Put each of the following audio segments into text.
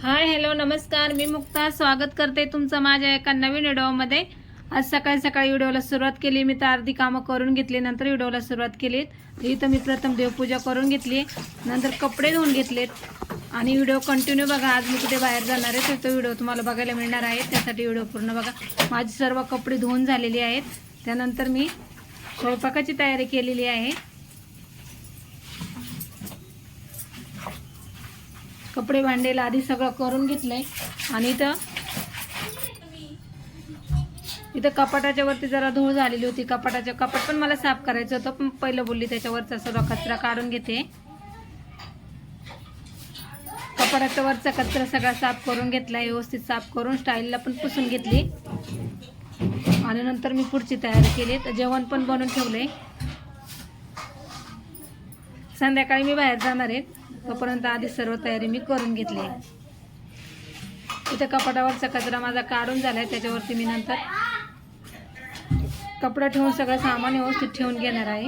Hi hello नमस्कार. मी मुक्ता. स्वागत करते तुमचं माझ्या एका नवीन व्हिडिओमध्ये. आज सकाळी सकाळी व्हिडिओला सुरुवात केली. मी तर अर्धी कामं करून घेतली नंतर व्हिडिओला सुरुवात केली. इथं मी प्रथम देवपूजा करून घेतली नंतर कपडे धुवून घेतलेत. आणि व्हिडिओ कंटिन्यू बघा. आज मी कुठे बाहेर जाणार आहे तर तो व्हिडिओ तुम्हाला बघायला मिळणार आहे. त्यासाठी व्हिडिओ पूर्ण बघा. माझी सर्व कपडे धुवून झालेली आहेत. त्यानंतर मी स्वयंपाकाची तयारी केलेली आहे. कपडे भांडेला आधी सगळं करून घेतलंय. आणि इथं इथं कपाटाच्या वरती जरा धूळ झालेली होती. कपाटाच्या कपाट पण मला साफ करायचं होतं पण पहिलं बोलली त्याच्यावरचा सर्व कचरा काढून घेते. कपाटाच्या वरचा कचरा सगळा साफ करून घेतला व्यवस्थित साफ करून स्टाईलला पण पुसून घेतली. आणि नंतर मी पुढची तयारी केली. तर जेवण पण बनवून ठेवले संध्याकाळी मी बाहेर जाणार आहे. तोपर्यंत आधी सर्व तयारी मी करून घेतली इथं कपाटावरचा कचरा माझा काढून झालाय त्याच्यावरती मी नंतर कपडा ठेवून सगळं सामान व्यवस्थित ठेवून घेणार आहे.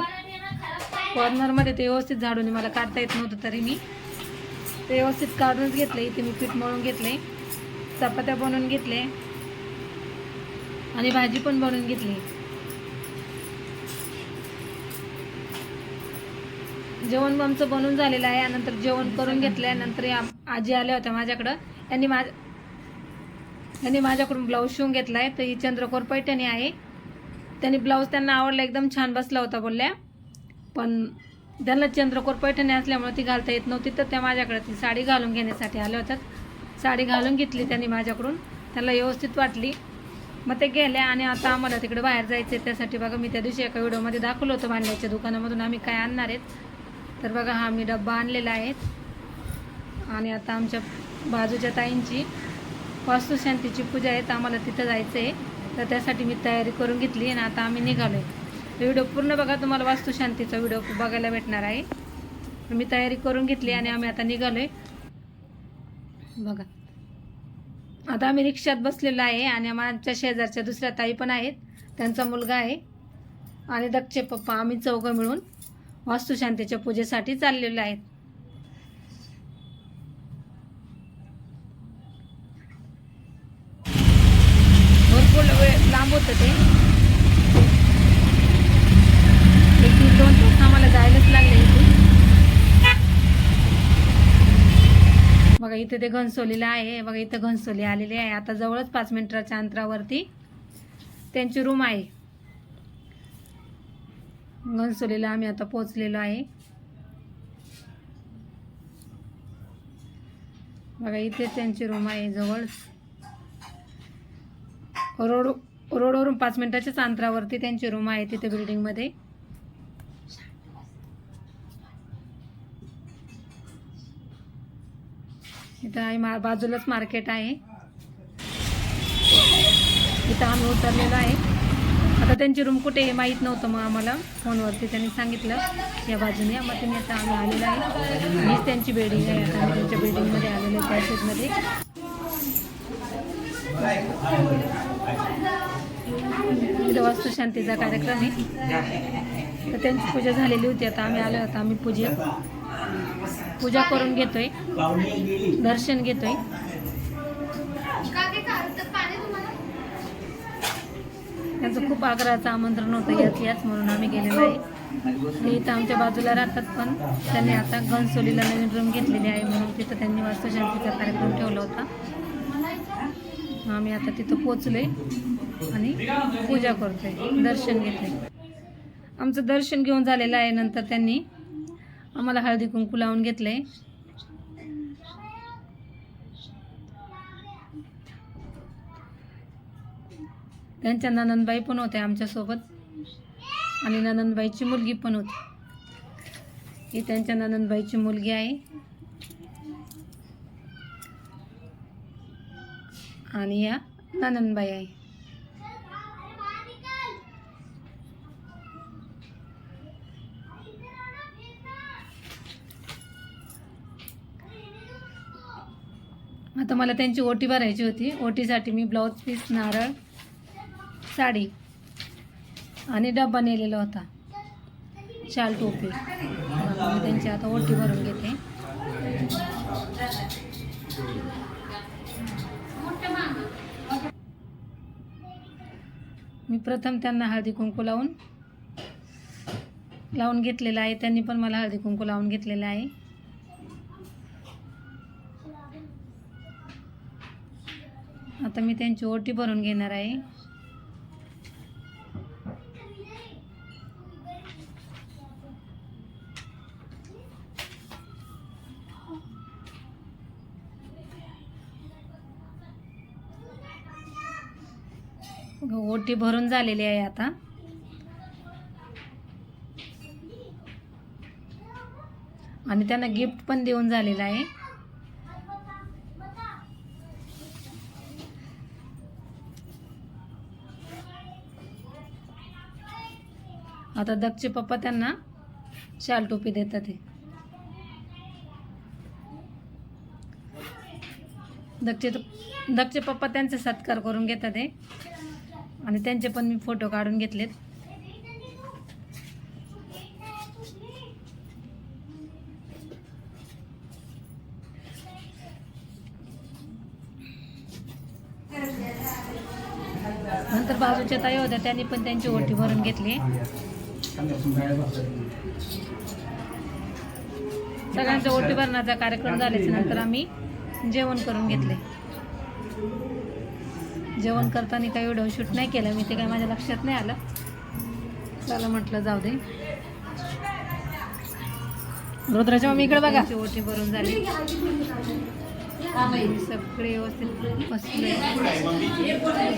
कॉर्नरमध्ये ते व्यवस्थित झाडून मला काढता येत नव्हतं तरी मी. ते व्यवस्थित काढूनच घेतले इथे मी पीठ मळून घेतले चपात्या बनवून घेतले आणि भाजी पण बनवून घेतली. जेवण आमचं बनून झालेलं आहे. नंतर जेवण करून घेतल्यानंतर नंतर या आजी आल्या होत्या माझ्याकडं. यांनी माझ यांनी माझ्याकडून ब्लाऊज शिवून घेतला आहे तर ही चंद्रकोर पैठणी आहे. त्यांनी ब्लाऊज त्यांना आवडला एकदम छान बसला होता बोलल्या. पण त्यांना चंद्रकोर पैठणी असल्यामुळे ती घालता येत नव्हती. तर त्या माझ्याकडे ती साडी घालून घेण्यासाठी आल्या होत्या. साडी घालून घेतली त्यांनी माझ्याकडून. त्यांना व्यवस्थित वाटली. मग ते गेल्या आणि आता आम्हाला तिकडे बाहेर जायचं आहे त्यासाठी बघा मी त्या दिवशी एका व्हिडिओमध्ये दाखवलं होतं भांड्याच्या दुकानामधून. आम्ही काय आणणार आहेत? तर बघा हा मी डब्बा आणलेला आहे. आणि आता आमच्या बाजूच्या ताईंची वास्तुशांतीची पूजा आहे तर आम्हाला तिथं जायचं आहे तर त्यासाठी मी तयारी करून घेतली आणि आता आम्ही निघालो आहे व्हिडिओ पूर्ण बघा तुम्हाला वास्तुशांतीचा व्हिडिओ बघायला भेटणार आहे. मी तयारी करून घेतली आणि आम्ही आता निघालो आहे बघा. आता आम्ही रिक्षात बसलेलो आहे आणि आमच्या शेजारच्या दुसऱ्या ताई पण आहेत. त्यांचा मुलगा आहे. आणि दक्षे पप्पा आम्ही चौघं मिळून. वास्तुशांतीच्या पूजेसाठी चाललेले आहेत. भरपूर वेळ लांब होतं ते. एक दीड दोन तास आम्हाला जायलाच लागले इथून बघा इथे ते घनसोलीला आहे. बघा इथं घनसोली आलेली आहे. आता जवळच पाच मिनिटाच्या अंतरावरती त्यांची रूम आहे. घनसोलीला आम्ही आता पोचलेलो आहे. बघा इथे त्यांची रूम आहे जवळच. रोड रोडवरून पाच मिनिटाच्याच अंतरावरती त्यांची रूम आहे तिथे बिल्डिंगमध्ये इथं आहे मा बाजूलाच मार्केट आहे. इथं आम्ही उतरलेलो आहे. आता त्यांची रूम कुठे आहे माहीत नव्हतं मग आम्हाला फोनवरती त्यांनी सांगितलं या बाजूने मग त्यांनी आता आम्ही आलेलो आहे. हीच त्यांची बिल्डिंग आहे आता आम्ही त्यांच्या बिल्डिंगमध्ये आलेलो आहे त्या इथं वास्तुशांतीचा कार्यक्रम आहे. तर त्यांची पूजा झालेली होती आता आम्ही आलो आता आम्ही पूजे. पूजा करून घेतोय. दर्शन घेतोय. त्यांचं खूप आग्रहाचं आमंत्रण होतं याच याच म्हणून आम्ही गेलेलो आहे. ते इथं आमच्या बाजूला राहतात पण त्यांनी आता गणसोलीला नवीन रूम घेतलेली आहे म्हणून तिथं त्यांनी वास्तुशांतीचा कार्यक्रम ठेवला होता. आम्ही आता तिथं पोचलोय आणि पूजा करतोय दर्शन घेतोय. आमचं दर्शन घेऊन झालेलं आहे नंतर त्यांनी. आम्हाला हळदी कुंकू लावून घेतलंय. त्यांच्या ननंदबाई पण होत्या आमच्यासोबत. आणि ननंदबाईची मुलगी पण होती. ही त्यांच्या ननंदबाईची मुलगी आहे. आणि या ननंदबाई आहे. आता मला त्यांची ओटी भरायची होती. ओटीसाठी मी ब्लाऊज पीस नारळ साडी. आणि डब्बा नेलेला होता. शाल टोपी. मी त्यांची आता ओटी भरून घेते. मी प्रथम त्यांना हळदी कुंकू लावून लावून घेतलेलं आहे. त्यांनी पण मला हळदी कुंकू लावून घेतलेलं आहे. आता मी त्यांची ओटी भरून घेणार आहे. ओटी भरून झालेली आहे आता. आणि त्यांना गिफ्ट पण देऊन झालेलं आहे. आता दक्षचे पप्पा त्यांना शाल टोपी देतात ते दक्षचे दक्षचे पप्पा त्यांचा सत्कार करून घेतात हे. आणि त्यांचे पण मी फोटो काढून घेतलेत. नंतर बाजूच्या ताई होत्या त्यांनी पण त्यांची ओटी भरून घेतली. सगळ्यांचा ओटी भरण्याचा कार्यक्रम झाल्याच्यानंतर आम्ही जेवण करून घेतले. जेवण करताना काही व्हिडिओ शूट नाही केलं मी ते काही माझ्या लक्षात नाही आलं. चला म्हटलं जाऊ दे. रुद्राच्या मम्मी इकडे बघा. ओटी भरून झाली. सगळे व्यवस्थित बसले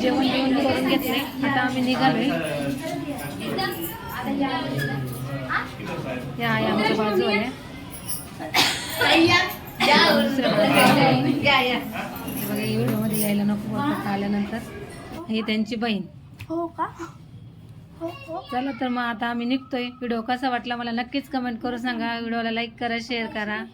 जेवण जेवण करून घेतले. आता आम्ही निघालोय. या आहे आमच्या बाजूला आहे. हे बघा ही व्हिडिओमध्ये यायला नको बोलतात आल्यानंतर. ही त्यांची बहीण. हो का? हो हो. चला तर मग आता आम्ही निघतोय. व्हिडिओ कसा वाटला मला नक्कीच कमेंट करून सांगा. व्हिडिओला लाईक करा शेअर करा.